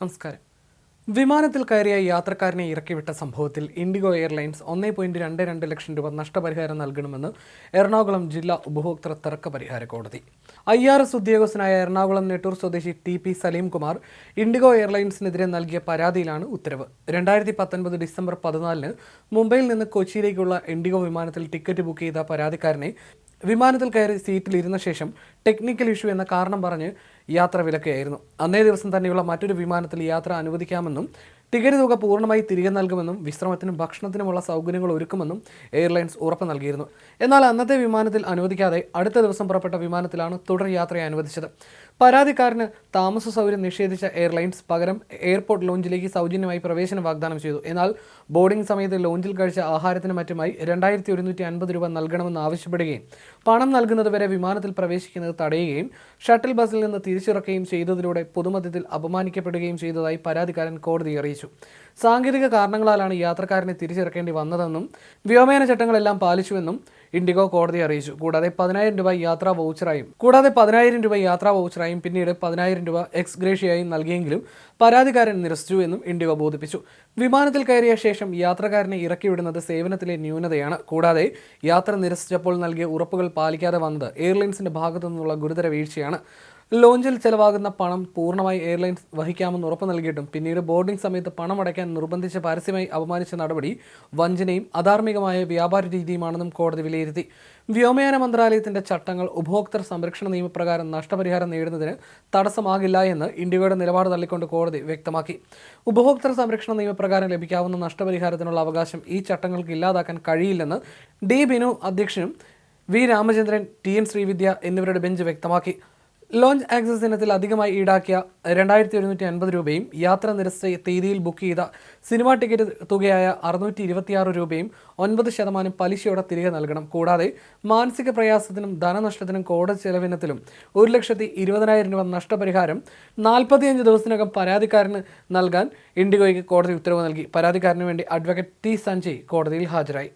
നമസ്കാരം. വിമാനത്തിൽ കയറിയ യാത്രക്കാരനെ ഇറക്കിവിട്ട സംഭവത്തിൽ ഇൻഡിഗോ എയർലൈൻസ് ഒന്നേ പോയിന്റ് രണ്ട് രണ്ട് ലക്ഷം രൂപ നഷ്ടപരിഹാരം നൽകണമെന്ന് എറണാകുളം ജില്ലാ ഉപഭോക്തൃ തർക്ക പരിഹാര കോടതി. ഐ ആർ എസ് ഉദ്യോഗസ്ഥനായ എറണാകുളം നെട്ടൂർ സ്വദേശി ടി പി സലീംകുമാർ ഇൻഡിഗോ എയർലൈൻസിനെതിരെ നൽകിയ പരാതിയിലാണ് ഉത്തരവ്. രണ്ടായിരത്തി പത്തൊൻപത് ഡിസംബർ പതിനാലിന് മുംബൈയിൽ നിന്ന് കൊച്ചിയിലേക്കുള്ള ഇൻഡിഗോ വിമാനത്തിൽ ടിക്കറ്റ് ബുക്ക് ചെയ്ത പരാതിക്കാരനെ വിമാനത്തിൽ കയറി സീറ്റിൽ ഇരുന്ന ശേഷം ടെക്നിക്കൽ ഇഷ്യൂ എന്ന കാരണം പറഞ്ഞ് യാത്ര വിലക്കുകയായിരുന്നു. അന്നേ ദിവസം തന്നെയുള്ള മറ്റൊരു വിമാനത്തിൽ യാത്ര അനുവദിക്കാമെന്നും ടിക്കറ്റ് തുക പൂർണമായി തിരികെ നൽകുമെന്നും വിശ്രമത്തിനും ഭക്ഷണത്തിനുമുള്ള സൗകര്യങ്ങൾ ഒരുക്കുമെന്നും എയർലൈൻസ് ഉറപ്പ് നൽകിയിരുന്നു. എന്നാൽ അന്നത്തെ വിമാനത്തിൽ അനുവദിക്കാതെ അടുത്ത ദിവസം പുറപ്പെട്ട വിമാനത്തിലാണ് തുടർ യാത്രയെ അനുവദിച്ചത്. പരാതിക്കാരന് താമസ സൗകര്യം നിഷേധിച്ച എയർലൈൻസ് പകരം എയർപോർട്ട് ലോഞ്ചിലേക്ക് സൗജന്യമായി പ്രവേശനം വാഗ്ദാനം ചെയ്തു. എന്നാൽ ബോർഡിംഗ് സമയത്ത് ലോഞ്ചിൽ കഴിച്ച ആഹാരത്തിന് മറ്റുമായി രണ്ടായിരത്തി ഒരുന്നൂറ്റി അൻപത് രൂപ നൽകണമെന്ന് ആവശ്യപ്പെടുകയും പണം നൽകുന്നതുവരെ വിമാനത്തിൽ പ്രവേശിക്കുന്നത് തടയുകയും ഷട്ടിൽ ബസ്സിൽ നിന്ന് തിരിച്ചിറക്കുകയും ചെയ്തതിലൂടെ പൊതുമധ്യത്തിൽ അപമാനിക്കപ്പെടുകയും ചെയ്തതായി പരാതിക്കാരൻ കോടതിയെ അറിയിച്ചു. സാങ്കേതിക കാരണങ്ങളാലാണ് യാത്രക്കാരനെ തിരിച്ചിറക്കേണ്ടി വന്നതെന്നും വ്യോമയാന ചട്ടങ്ങളെല്ലാം പാലിച്ചുവെന്നും ഇൻഡിഗോ കോടതി അറിയിച്ചു. കൂടാതെ പതിനായിരം രൂപ യാത്രാ വൗച്ചറായും കൂടാതെ പതിനായിരം രൂപ യാത്രാ വൗച്ചറായും പിന്നീട് പതിനായിരം രൂപ എക്സ് ഗ്രേഷ്യയായും നൽകിയെങ്കിലും പരാതിക്കാരൻ നിരസിച്ചു എന്നും ഇൻഡിഗോ ബോധിപ്പിച്ചു. വിമാനത്തിൽ കയറിയ ശേഷം യാത്രക്കാരനെ ഇറക്കിവിടുന്നത് സേവനത്തിലെ ന്യൂനതയാണ്. കൂടാതെ യാത്ര നിരസിച്ചപ്പോൾ നൽകിയ ഉറപ്പുകൾ പാലിക്കാതെ വന്നത് എയർലൈൻസിന്റെ ഭാഗത്തു നിന്നുള്ള ഗുരുതര വീഴ്ചയാണ്. ലോഞ്ചിൽ ചെലവാകുന്ന പണം പൂർണമായി എയർലൈൻസ് വഹിക്കാമെന്ന് ഉറപ്പ് നൽകിയിട്ടും പിന്നീട് ബോർഡിംഗ് സമയത്ത് പണം അടയ്ക്കാൻ നിർബന്ധിച്ച് പരസ്യമായി അപമാനിച്ച നടപടി വഞ്ചനയും അധാർമികമായ വ്യാപാര രീതിയുമാണെന്നും കോടതി വിലയിരുത്തി. വ്യോമയാന മന്ത്രാലയത്തിന്റെ ചട്ടങ്ങൾ ഉപഭോക്തൃ സംരക്ഷണ നിയമപ്രകാരം നഷ്ടപരിഹാരം നേടുന്നതിന് തടസ്സമാകില്ല എന്ന് ഇന്ത്യയുടെ നിലപാട് തള്ളിക്കൊണ്ട് കോടതി വ്യക്തമാക്കി. ഉപഭോക്തൃ സംരക്ഷണ നിയമപ്രകാരം ലഭിക്കാവുന്ന നഷ്ടപരിഹാരത്തിനുള്ള അവകാശം ഈ ചട്ടങ്ങൾക്ക് ഇല്ലാതാക്കാൻ കഴിയില്ലെന്ന് ഡി ബിനു അധ്യക്ഷനും V Ramachandran T N Sreevidya എന്നിവരുടെ ബെഞ്ച് വ്യക്തമാക്കി. ലോഞ്ച് ആക്സസ് ഇനത്തിൽ അധികമായി ഈടാക്കിയ രണ്ടായിരത്തി ഒരുന്നൂറ്റി അൻപത് രൂപയും യാത്ര നിരസ്ത തീയതിയിൽ ബുക്ക് ചെയ്ത സിനിമാ ടിക്കറ്റ് തുകയായ അറുന്നൂറ്റി ഇരുപത്തിയാറ് രൂപയും ഒൻപത് ശതമാനം പലിശയോടെ തിരികെ നൽകണം. കൂടാതെ മാനസിക പ്രയാസത്തിനും ധനനഷ്ടത്തിനും കോടതി ചെലവിനത്തിലും ഒരു ലക്ഷത്തി ഇരുപതിനായിരം രൂപ നഷ്ടപരിഹാരം നാൽപ്പത്തിയഞ്ച് ദിവസത്തിനകം പരാതിക്കാരന് നൽകാൻ ഇൻഡിഗോയ്ക്ക് കോടതി ഉത്തരവ് നൽകി. പരാതിക്കാരന് വേണ്ടി അഡ്വക്കേറ്റ് ടി സഞ്ജയ് കോടതിയിൽ ഹാജരായി.